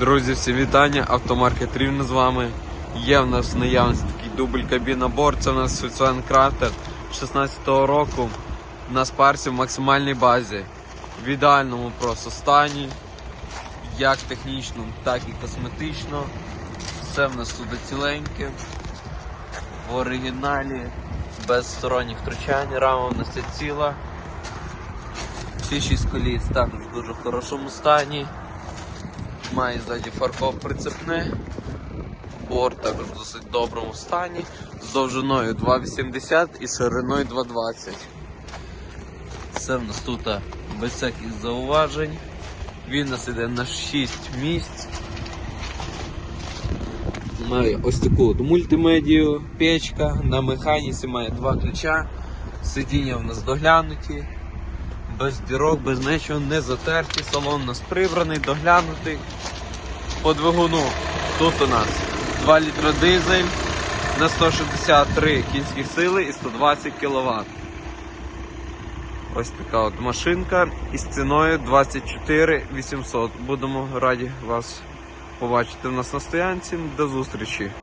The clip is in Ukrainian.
Друзі, всі вітання, автомаркет Рівне з вами. Є в нас в такий дубль кабіна борт. Це у нас Volkswagen Crafter 16-го року. На спарсі в максимальній базі. В ідеальному просто стані, як технічно, так і косметично. Все в нас тут ціленьке. В оригіналі, без сторонніх втручань, рама в нас ціла. Всі шість коліс також в дуже хорошому стані. Має ззаді фаркоп прицепне. Борт також в досить доброму стані. З довжиною 2,80 і шириною 2,20. Це в нас тут без всяких зауважень. Він нас іде на 6 місць. Має ось таку от мультимедію, печка, на механіці має два ключа, сидіння в нас доглянуті, без дірок, без нічого, не затерті, салон у нас прибраний, доглянутий. По двигуну тут у нас 2 літра дизель на 163 кінських сили і 120 кВт. Ось така от машинка із ціною 24 800. Будемо раді вас побачити в нас на стоянці. До зустрічі!